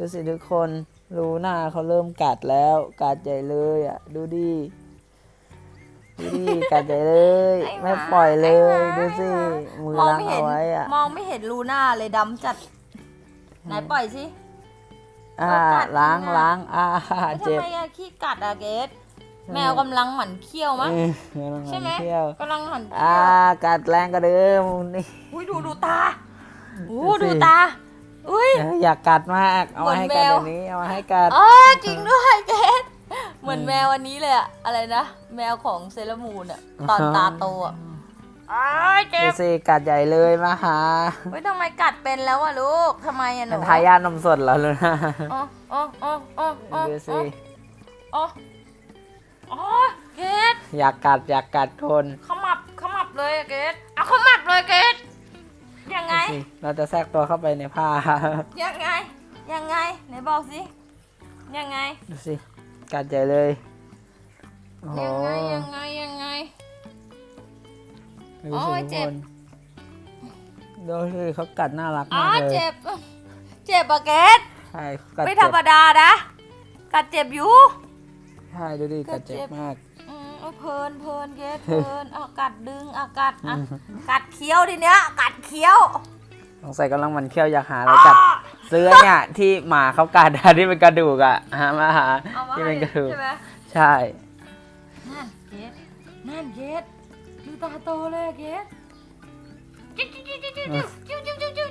ดูสิทุกคนรู้หน้าเขาเริ่มกัดแล้ว กัดใหญ่เลยอะ ดูดิดูดิกัดใหญ่เลยไอ้หมาไม่ปล่อยเลยไอ้หมาดูสิมือมองล้างไม่เห็เอานไว้อะมองไม่เห็นรูหน้าเลยดำจัด ไหนปล่อยสิ อ่าเอากัดล้างจริงอะ ล้างอ่าแล้วเจ็บทำไมอะขี้กัดอะเกสแมวกำลังหมั่นเคี้ยวมั้งเออกำลังใช่ไหมเที่ยวกำลังหมั่นอ่าเคี้ยวกัดแรงกว่าเดิมนี่ อุ้ยดูดูตาโอ้ดูสิ ดูตา อุ้ย เอ้ยอยากกัดมาก เอามาให้เหมืกัอนดแมวเดี๋ยวนี้ เอามาให้กัดเออจริงด้วยเกสเหมือนแมวอันนี้เลยอะอะไรนะ แมวของเซเลอรามูนอะตอนตาโตอะอ้ายเจ็ดูบสิกัดใหญ่เลยมาหาเฮ้ยทำไมกัดเป็นแล้วอะลูกทำไมอะหนูเป็นทายาทนมสดแล้วเลยนะอ๋ออ๋ออ๋ออ๋ออ๋อดูสิอ๋ออ๋อเกสอยากกัดอยากกัดคนขมับขมับเลยอะเกสเอาขมับเลยเกส ยังไงดูสิเราจะแทรกตัวเข้าไปในผ้า ยังไง ยังไง ไหนบอกสิ ยังไง ดูสิกัดใหญ่เลยโอ้โหยังไง ยังไง ยังไง ดูโอ้สิยทุกเจ็คบ นดูสิเขากัดน่ารักอ๋อมากเลยเจ็บ เจ็บอะเกสใช่เขากัดไม่ธเจ็รบรมดานะ กัดเจ็บอยู่ ใช่ดูดิกัดเจ็บกัดเจ็บมากอืม เพลินเพลินเย็ดเพลินเอากัดดึงเอากัดอ่กัดเคี้ยวทีเนี้ย กัดเคี้ยวสงสัยกำลังมันเคี้ยวอยากหาอะไรกัดเสื้อเนี่ยที่หมาเขากัดที่เป็นกระดูกอะหามาหาที่เป็นกระดูกใช่ไหมใช่ นั่นเย็ดนั่นเย็ดดูตาโตเลยเย็ดจิ้วจิ้วจิ้วจิ้วจิ้วจิ้วจิ้ว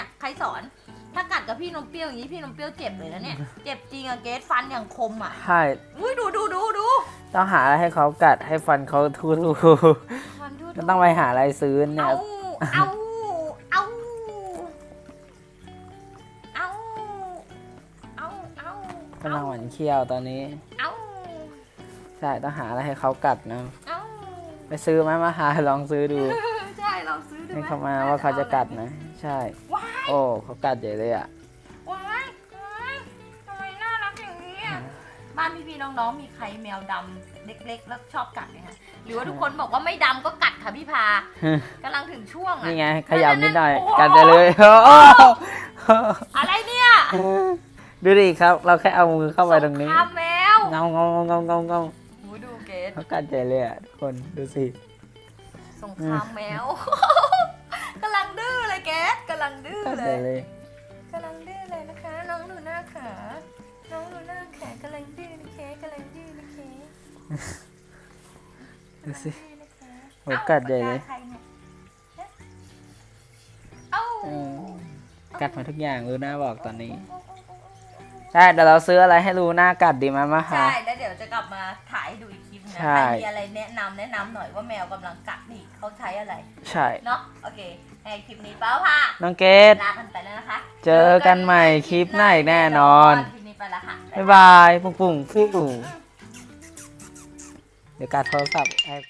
เนี่ยใครสอน ถ้ากัดกับพี่นมเปรี้ยวอย่างนี้พี่นมเปรี้ยวเจ็บเลยนะเนี่ย เจ็บจริงอะเกสฟันอย่างคมอะใช่อุ้ยดูดูดูดูต้องหาอะไรให้เขากัดให้ฟันเขาทูทูฟันดูก็ดูต้องไปหาอะไรซื้อเนี่เอายเอาเอาเอาเอาเอากำลังหมันเขี้ยวตอนนี้เอาใช่ต้องหาอะไรให้เขากัดนะเอาไปซื้อไหมมาหาลองซื้อดู ใช่เราซื้อดูให้ไหเขามาว่าเขาจะกัดไหมใช่ว้ายโอ้เขากัดใหญ่เลยอะว้ายว้ายทำไมน่ารักอย่างนี้อะบ้านพี่ๆน้องๆมีใครแมวดำเล็กๆ แล้วชอบกัดไหมคะหรือว่าทุกคนบอกว่าไม่ดำก็กัดค่ะพี่พากำลังถึงช่วงอะนี่ไงขยับนิดหน่อยโอ้โห กัดได้เลยโอ้โหอะไรเนี่ยดูดิครับ เราแค่เอามือเข้าไปตรงนี้สงครามแมวเงาเงาเงาเงาเงาโอ้ยดูเกสเขากัดใหญ่เลยอะทุกคนดูสิ สงครามแมว ดื้อกัดเลใหญ่ยเลยกำลังดื้อเลยนะคะ น้องหนูหน้าขาน้องหนูหน้าขากำลังดื้อนะเคกำลังดื้อนะเคดูสิดื้อนะคะโอ้กัดใหญ่เลยอ้าปากกาใครนี่เอ้าเออกัดมาทุกอย่างรู้หน้าบอกตอนนี้ใช่เดี๋ยวเราซื้ออะไรให้รู้หน้ากัดดีไหมมาใช่หาแล้วเดี๋ยวจะกลับมาถ่ายให้ ดูอีกคลิปนะใช่ ใครมีอะไรแนะนำแนะนำหน่อยว่าแมวกำลังกัดนี่เขาใช้อะไร ใช่ เนาะโอเคในคลิปนี้เป้าค่ะน้องเกด ลากันไปแล้วนะคะเจอกันใหม่คลิปหน้าอีกแน่นอน คลิปนี้ไปแล้วค่ะ บ๊ายบาย ปุ้งปุ้งฟิวเดี๋ยวการโทรศัพท์แอบ